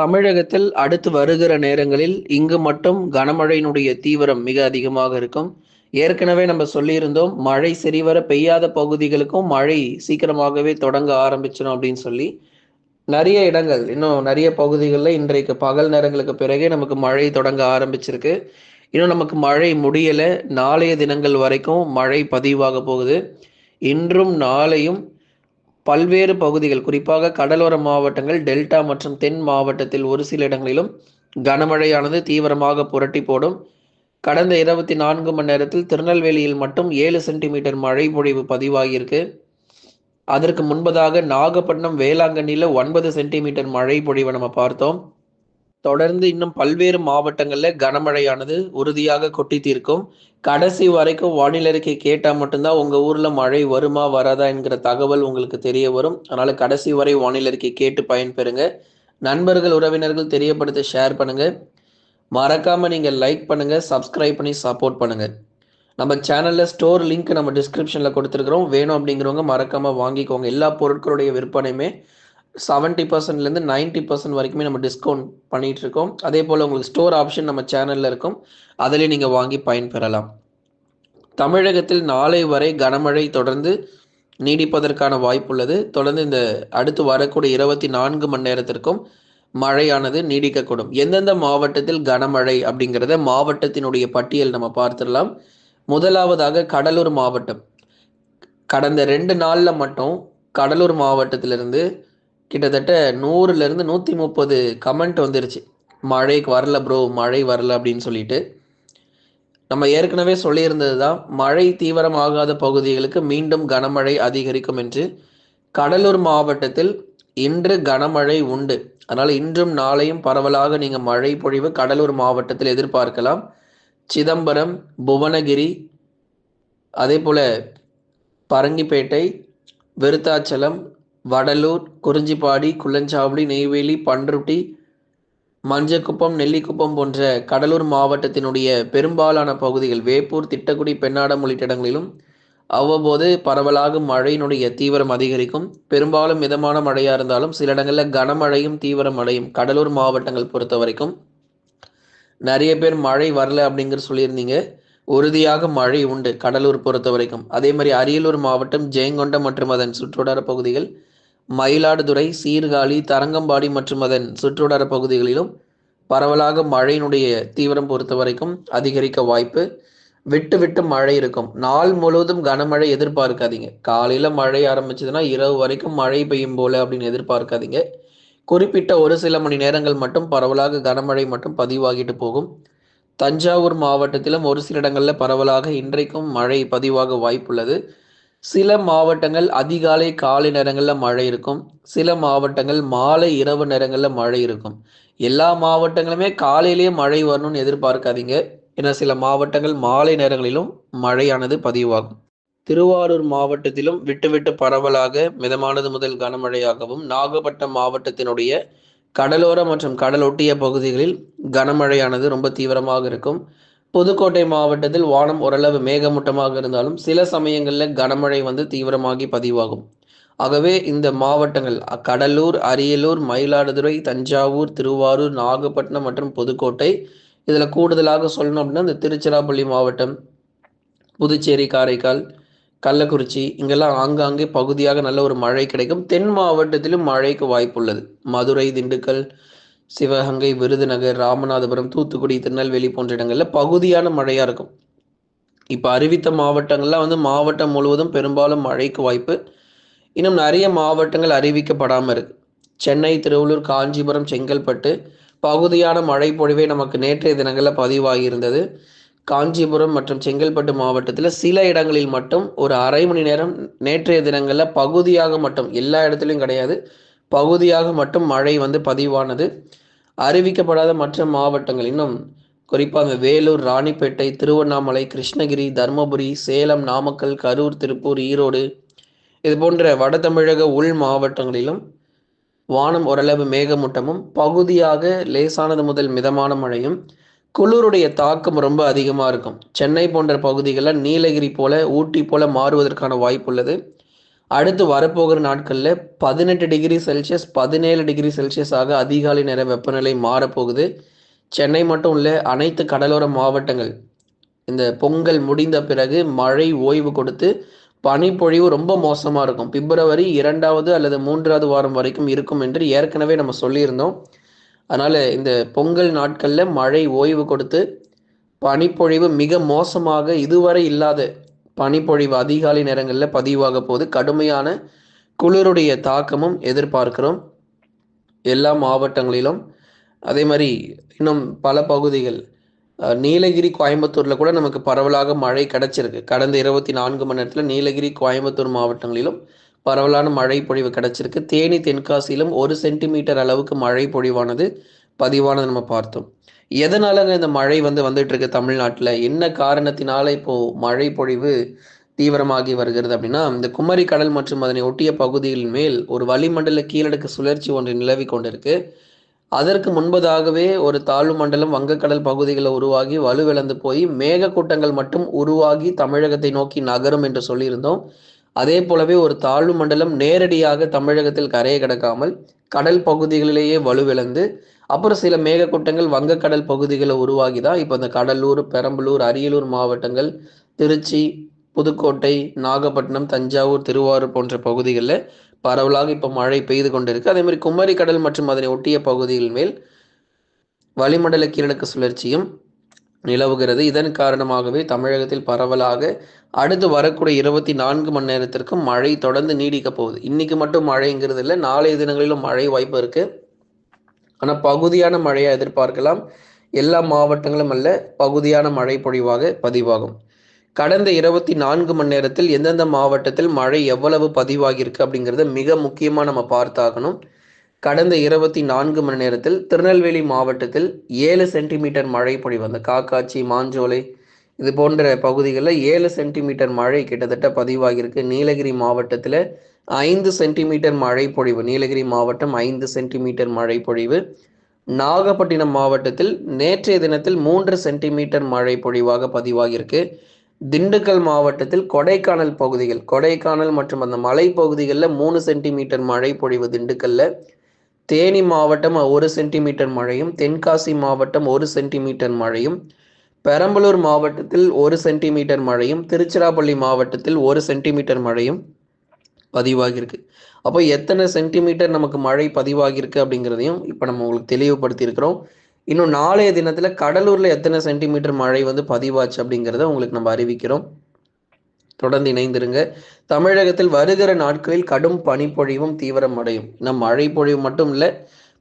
தமிழகத்தில் அடுத்து வருகிற நேரங்களில் இங்கு மட்டும் கனமழையினுடைய தீவிரம் மிக அதிகமாக இருக்கும். ஏற்கனவே நம்ம சொல்லியிருந்தோம் மழை சரிவர பெய்யாத பகுதிகளுக்கும் மழை சீக்கிரமாகவே தொடங்க ஆரம்பிச்சிடும் அப்படின்னு சொல்லி. நிறைய இடங்கள் இன்னும் நிறைய பகுதிகளில் இன்றைக்கு பகல் நேரங்களுக்கு பிறகே நமக்கு மழை தொடங்க ஆரம்பிச்சிருக்கு. இன்னும் நமக்கு மழை முடியலை. நாளைய தினங்கள் வரைக்கும் மழை பதிவாக போகுது. இன்றும் நாளையும் பல்வேறு பகுதிகள் குறிப்பாக கடலோர மாவட்டங்கள் டெல்டா மற்றும் தென் மாவட்டத்தில் ஒரு சில இடங்களிலும் கனமழையானது தீவிரமாக புரட்டி போடும். கடந்த இருபத்தி நான்கு மணி நேரத்தில் திருநெல்வேலியில் மட்டும் ஏழு சென்டிமீட்டர் மழை பொழிவு பதிவாகியிருக்கு. அதற்கு முன்பதாக நாகப்பட்டினம் வேளாங்கண்ணியில் ஒன்பது சென்டிமீட்டர் மழை பொழிவை நம்ம பார்த்தோம். தொடர்ந்து இன்னும் பல்வேறு மாவட்டங்களில் கனமழையானது உறுதியாக கொட்டி தீர்க்கும். கடைசி வரைக்கும் வானிலை அறிக்கை கேட்டால் மட்டும்தான் உங்கள் ஊரில் மழை வருமா வராதா என்கிற தகவல் உங்களுக்கு தெரிய வரும். அதனால் கடைசி வரை வானிலை அறிக்கை கேட்டு பயன்பெறுங்க. நண்பர்கள் உறவினர்கள் தெரியப்படுத்த ஷேர் பண்ணுங்கள் மறக்காமல் நீங்கள் லைக் பண்ணுங்கள் சப்ஸ்கிரைப் பண்ணி சப்போர்ட் பண்ணுங்கள் நம்ம சேனலில் ஸ்டோர் லிங்க் நம்ம டிஸ்கிரிப்ஷனில் கொடுத்துருக்குறோம். வேணும் அப்படிங்கிறவங்க மறக்காமல் வாங்கிக்கோங்க. எல்லா பொருட்களுடைய விற்பனையுமே செவன்ட்டி பர்சன்ட்லேருந்து நைன்ட்டி பர்சன்ட் வரைக்குமே நம்ம டிஸ்கவுண்ட் பண்ணிகிட்டு இருக்கோம் அதே போல் உங்களுக்கு ஸ்டோர் ஆப்ஷன் நம்ம சேனலில் இருக்கும். அதிலே நீங்கள் வாங்கி பயன்பெறலாம். தமிழகத்தில் நாளை வரை கனமழை தொடர்ந்து நீடிப்பதற்கான வாய்ப்புள்ளது தொடர்ந்து இந்த அடுத்து வரக்கூடிய இருபத்தி நான்கு மணி நேரத்திற்கும் மழையானது நீடிக்கக்கூடும். எந்தெந்த மாவட்டத்தில் கனமழை அப்படிங்கிறத மாவட்டத்தினுடைய பட்டியல் நம்ம பார்த்துடலாம். முதலாவதாக கடலூர் மாவட்டம். கடந்த ரெண்டு நாளில் மட்டும் கடலூர் மாவட்டத்திலிருந்து கிட்டத்தட்ட நூறுலேருந்து நூற்றி முப்பது கமெண்ட் வந்துருச்சு. மழைக்கு வரல ப்ரோ மழை வரல அப்படின்னு சொல்லிட்டு. நம்ம ஏற்கனவே சொல்லியிருந்தது தான் மழை தீவிரமாகாத பகுதிகளுக்கு மீண்டும் கனமழை அதிகரிக்கும் என்று. கடலூர் மாவட்டத்தில் இன்று கனமழை உண்டு. அதனால் இன்றும் நாளையும் பரவலாக நீங்கள் மழை பொழிவு கடலூர் மாவட்டத்தில் எதிர்பார்க்கலாம். சிதம்பரம் புவனகிரி அதே போல் பரங்கிப்பேட்டை விருத்தாச்சலம் வடலூர் குறிஞ்சிப்பாடி குள்ளஞ்சாவடி நெய்வேலி பன்ருட்டி மஞ்சக்குப்பம் நெல்லிக்குப்பம் போன்ற கடலூர் மாவட்டத்தினுடைய பெரும்பாலான பகுதிகள் வேப்பூர் திட்டக்குடி பெண்ணாடம் உள்ளிட்ட இடங்களிலும் அவ்வப்போது பரவலாக மழையினுடைய தீவிரம் அதிகரிக்கும். பெரும்பாலும் மிதமான மழையாக இருந்தாலும் சில இடங்களில் கனமழையும் தீவிர மழையும் கடலூர் மாவட்டங்கள் பொறுத்த வரைக்கும் நிறைய பேர் மழை வரல அப்படிங்கிற சொல்லியிருந்தீங்க. உறுதியாக மழை உண்டு கடலூர் பொறுத்த வரைக்கும் அதே மாதிரி அரியலூர் மாவட்டம் ஜெயங்கொண்டம் மற்றும் அதன் சுற்றுவட்டார பகுதிகள் மயிலாடுதுறை சீர்காழி தரங்கம்பாடி மற்றும் அதன் சுற்றுவட்டார பகுதிகளிலும் பரவலாக மழையினுடைய தீவிரம் பொறுத்த வரைக்கும் அதிகரிக்க வாய்ப்பு. விட்டு விட்டு மழை இருக்கும். நாள் முழுவதும் கனமழை எதிர்பார்க்காதீங்க. காலையில் மழை ஆரம்பிச்சதுன்னா இரவு வரைக்கும் மழை பெய்யும் போல அப்படின்னு எதிர்பார்க்காதீங்க. குறிப்பிட்ட ஒரு சில மணி நேரங்கள் மட்டும் பரவலாக கனமழை மட்டும் பதிவாகிட்டு போகும். தஞ்சாவூர் மாவட்டத்திலும் ஒரு சில இடங்களில் பரவலாக இன்றைக்கும் மழை பதிவாக வாய்ப்புள்ளது. சில மாவட்டங்கள் அதிகாலை காலை நேரங்களில் மழை இருக்கும். சில மாவட்டங்கள் மாலை இரவு நேரங்களில் மழை இருக்கும். எல்லா மாவட்டங்களுமே காலையிலேயே மழை வரணும்னு எதிர்பார்க்காதீங்க. ஏன்னா சில மாவட்டங்கள் மாலை நேரங்களிலும் மழையானது பதிவாகும். திருவாரூர் மாவட்டத்திலும் விட்டு விட்டு பரவலாக மிதமானது முதல் கனமழையாகவும் நாகப்பட்டினம் மாவட்டத்தினுடைய கடலோர மற்றும் கடலொட்டிய பகுதிகளில் கனமழையானது ரொம்ப தீவிரமாக இருக்கும். புதுக்கோட்டை மாவட்டத்தில் வானம் ஓரளவு மேகமூட்டமாக இருந்தாலும் சில சமயங்களில் கனமழை வந்து தீவிரமாகி பதிவாகும். ஆகவே இந்த மாவட்டங்கள் கடலூர் அரியலூர் மயிலாடுதுறை தஞ்சாவூர் திருவாரூர் நாகப்பட்டினம் மற்றும் புதுக்கோட்டை இதில் கூடுதலாக சொல்லணும் அப்படின்னா இந்த திருச்சிராப்பள்ளி மாவட்டம் புதுச்சேரி காரைக்கால் கள்ளக்குறிச்சி இங்கெல்லாம் ஆங்காங்கே பகுதியாக நல்ல ஒரு மழை கிடைக்கும். தென் மாவட்டத்திலும் மழைக்கு வாய்ப்புள்ளது. மதுரை திண்டுக்கல் சிவகங்கை விருதுநகர் ராமநாதபுரம் தூத்துக்குடி திருநெல்வேலி போன்ற இடங்களில் பகுதியான மழையாக இருக்கும். இப்போ அறிவித்த மாவட்டங்கள்லாம் வந்து மாவட்டம் முழுவதும் பெரும்பாலும் மழைக்கு வாய்ப்பு. இன்னும் நிறைய மாவட்டங்கள் அறிவிக்கப்படாமல் இருக்கு. சென்னை திருவள்ளூர் காஞ்சிபுரம் செங்கல்பட்டு பகுதியான மழை பொழிவே நமக்கு நேற்றைய தினங்களில் பதிவாகி இருந்தது. காஞ்சிபுரம் மற்றும் செங்கல்பட்டு மாவட்டத்தில் சில இடங்களில் மட்டும் ஒரு அரை மணி நேரம் நேற்றைய தினங்களில் பகுதியாக மட்டும் எல்லா இடத்துலையும் கிடையாது. பகுதியாக மட்டும் மழை வந்து பதிவானது. அறிவிக்கப்படாத மற்ற மாவட்டங்களிலும் குறிப்பாக அந்த வேலூர் ராணிப்பேட்டை திருவண்ணாமலை கிருஷ்ணகிரி தருமபுரி சேலம் நாமக்கல் கரூர் திருப்பூர் ஈரோடு இது போன்ற வட தமிழக உள் மாவட்டங்களிலும் வானம் ஓரளவு மேகமூட்டமும் பகுதியாக லேசானது முதல் மிதமான மழையும் குளிருடைய தாக்கம் ரொம்ப அதிகமாக இருக்கும். சென்னை போன்ற பகுதிகளில் நீலகிரி போல ஊட்டி போல மாறுவதற்கான வாய்ப்பு உள்ளது அடுத்து வரப்போகிற நாட்களில் பதினெட்டு டிகிரி செல்சியஸ் பதினேழு டிகிரி செல்சியஸ் ஆக அதிகாலை நேர வெப்பநிலை மாறப்போகுது. சென்னை மட்டும் இல்லை அனைத்து கடலோர மாவட்டங்கள். இந்த பொங்கல் முடிந்த பிறகு மழை ஓய்வு கொடுத்து பனிப்பொழிவு ரொம்ப மோசமாக இருக்கும். பிப்ரவரி இரண்டாவது அல்லது மூன்றாவது வாரம் வரைக்கும் இருக்கும் என்று ஏற்கனவே நம்ம சொல்லியிருந்தோம். அதனால் இந்த பொங்கல் நாட்களில் மழை ஓய்வு கொடுத்து பனிப்பொழிவு மிக மோசமாக இதுவரை இல்லாத பனிப்பொழிவு அதிகாலை நேரங்களில் பதிவாக போது கடுமையான குளிருடைய தாக்கமும் எதிர்பார்க்கிறோம். எல்லா மாவட்டங்களிலும். அதே மாதிரி இன்னும் பல பகுதிகள். நீலகிரி கோயம்புத்தூரில் கூட நமக்கு பரவலாக மழை கிடச்சிருக்கு. கடந்த இருபத்தி நான்கு மணி நேரத்தில் நீலகிரி கோயம்புத்தூர் மாவட்டங்களிலும் பரவலான மழை பொழிவு கிடச்சிருக்கு. தேனி தென்காசியிலும் ஒரு சென்டிமீட்டர் அளவுக்கு மழை பொழிவானது பதிவானது நம்ம பார்த்தோம். எதனாலங்க இந்த மழை வந்து வந்துட்டு இருக்கு தமிழ்நாட்டில்? என்ன காரணத்தினால இப்போ மழை பொழிவு தீவிரமாகி வருகிறது அப்படின்னா இந்த குமரி கடல் மற்றும் அதனை ஒட்டிய பகுதிகளின் மேல் ஒரு வளிமண்டல கீழடுக்கு சுழற்சி ஒன்று நிலவி கொண்டிருக்கு. அதற்கு முன்பதாகவே ஒரு தாழ்வு மண்டலம் வங்கக்கடல் பகுதிகளை உருவாகி வலுவிழந்து போய் மேகக்கூட்டங்கள் மட்டும் உருவாகி தமிழகத்தை நோக்கி நகரும் என்று சொல்லியிருந்தோம். அதே போலவே ஒரு தாழ்வு மண்டலம் நேரடியாக தமிழகத்தில் கரையை கடக்காமல் கடல் பகுதிகளிலேயே வலுவிழந்து அப்புறம் சில மேகக்கூட்டங்கள் வங்கக்கடல் பகுதிகளை உருவாகி தான் இப்போ இந்த கடலூர் பெரம்பலூர் அரியலூர் மாவட்டங்கள் திருச்சி புதுக்கோட்டை நாகப்பட்டினம் தஞ்சாவூர் திருவாரூர் போன்ற பகுதிகளில் பரவலாக இப்போ மழை பெய்து கொண்டிருக்கு. அதே மாதிரி குமரி கடல் மற்றும் அதனை ஒட்டிய பகுதிகள் மேல் வளிமண்டல கீழடுக்கு சுழற்சியும் நிலவுகிறது. இதன் காரணமாகவே தமிழகத்தில் பரவலாக அடுத்து வரக்கூடிய இருபத்தி நான்கு மணி நேரத்திற்கும் மழை தொடர்ந்து நீடிக்க போகுது. இன்னைக்கு மட்டும் மழைங்கிறது இல்லை நாளைய தினங்களிலும் மழை வாய்ப்பு இருக்குது ஆனால் பகுதியான மழையை எதிர்பார்க்கலாம். எல்லா மாவட்டங்களும் அல்ல பகுதியான மழை பொழிவாக பதிவாகும். கடந்த இருபத்தி நான்கு மணி நேரத்தில் எந்தெந்த மாவட்டத்தில் மழை எவ்வளவு பதிவாகியிருக்கு அப்படிங்கிறத மிக முக்கியமாக நம்ம பார்த்தாகணும். கடந்த இருபத்தி நான்கு மணி நேரத்தில் திருநெல்வேலி மாவட்டத்தில் ஏழு சென்டிமீட்டர் மழை பொழிவு அந்த காக்காட்சி மாஞ்சோலை இது போன்ற பகுதிகளில் ஏழு சென்டிமீட்டர் மழை கிட்டத்தட்ட பதிவாகியிருக்கு. நீலகிரி மாவட்டத்தில் ஐந்து சென்டிமீட்டர் மழை பொழிவு நீலகிரி மாவட்டம் ஐந்து சென்டிமீட்டர் மழை பொழிவு நாகப்பட்டினம் மாவட்டத்தில் நேற்றைய தினத்தில் மூன்று சென்டிமீட்டர் மழை பொழிவாக பதிவாகியிருக்கு. திண்டுக்கல் மாவட்டத்தில் கொடைக்கானல் பகுதிகள் கொடைக்கானல் மற்றும் அந்த மலை பகுதிகளில் மூணு சென்டிமீட்டர் மழை பொழிவு திண்டுக்கல்ல. தேனி மாவட்டம் ஒரு சென்டிமீட்டர் மழையும் தென்காசி மாவட்டம் ஒரு சென்டிமீட்டர் மழையும் பெரம்பலூர் மாவட்டத்தில் ஒரு சென்டிமீட்டர் மழையும் திருச்சிராப்பள்ளி மாவட்டத்தில் ஒரு சென்டிமீட்டர் மழையும் பதிவாகியிருக்கு. அப்போ எத்தனை சென்டிமீட்டர் நமக்கு மழை பதிவாகியிருக்கு அப்படிங்கிறதையும் இப்போ நம்ம உங்களுக்கு தெளிவுபடுத்தியிருக்கிறோம். இன்னும் நாளைய தினத்தில் கடலூரில் எத்தனை சென்டிமீட்டர் மழை வந்து பதிவாச்சு அப்படிங்கிறத உங்களுக்கு நம்ம அறிவிக்கிறோம். தொடர்ந்து இணைந்திருங்க. தமிழகத்தில் வருகிற நாட்களில் கடும் பனிப்பொழிவும் தீவிரம் அடையும். நம் மழை பொழிவு மட்டும் இல்லை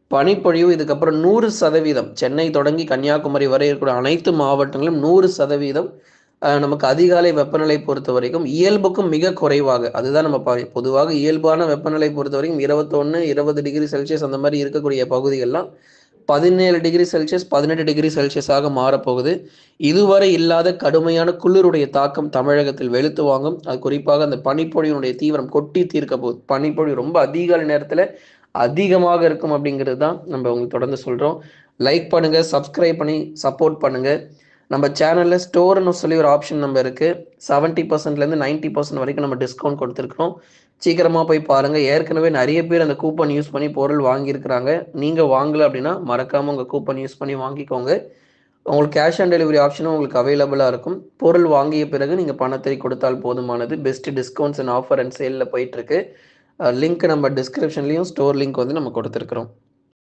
பனிப்பொழிவு இதுக்கப்புறம் நூறு சதவீதம். சென்னை தொடங்கி கன்னியாகுமரி வரை இருக்கிற அனைத்து மாவட்டங்களும் நூறு சதவீதம் நமக்கு அதிகாலை வெப்பநிலை பொறுத்த வரைக்கும் இயல்புக்கும் மிக குறைவாக அதுதான் நம்ம பொதுவாக இயல்பான வெப்பநிலை பொறுத்த வரைக்கும் இருபத்தொன்று இருபது டிகிரி செல்சியஸ் அந்த மாதிரி இருக்கக்கூடிய பகுதிகள்லாம் பதினேழு டிகிரி செல்சியஸ் பதினெட்டு டிகிரி செல்சியஸாக மாறப்போகுது. இதுவரை இல்லாத கடுமையான குளிருடைய தாக்கம் தமிழகத்தில் வெளுத்து வாங்கும். அது குறிப்பாக அந்த பனிப்பொழியினுடைய தீவிரம் கொட்டி தீர்க்க போகுது பனிப்பொழி ரொம்ப அதிகால நேரத்தில் அதிகமாக இருக்கும் அப்படிங்கிறது தான் நம்ம உங்களுக்கு தொடர்ந்து சொல்கிறோம் லைக் பண்ணுங்கள் சப்ஸ்கிரைப் பண்ணி சப்போர்ட் பண்ணுங்கள் நம்ம சேனலில் ஸ்டோர்னு சொல்லி ஒரு ஆப்ஷன் நம்ம இருக்குது செவன்ட்டி பர்சன்ட்லேருந்து நைன்ட்டி பர்சன்ட் வரைக்கும் நம்ம டிஸ்கவுண்ட் கொடுத்துருக்கோம் சீக்கிரமாக போய் பாருங்கள் ஏற்கனவே நிறைய பேர் அந்த கூப்பன் யூஸ் பண்ணி பொருள் வாங்கியிருக்கிறாங்க. நீங்கள் வாங்கலை அப்படின்னா மறக்காமல் உங்கள் கூப்பன் யூஸ் பண்ணி வாங்கிக்கோங்க. உங்களுக்கு கேஷ் ஆன் டெலிவரி ஆப்ஷனும் உங்களுக்கு அவைலபிளாக இருக்கும். பொருள் வாங்கிய பிறகு நீங்கள் பணத்தை கொடுத்தால் போதுமானது. Best discounts and offer and சேலில் போயிட்டுருக்கு லிங்க் நம்ம டிஸ்கிரிப்ஷன்லேயும் ஸ்டோர் லிங்க் வந்து நம்ம கொடுத்துருக்குறோம்.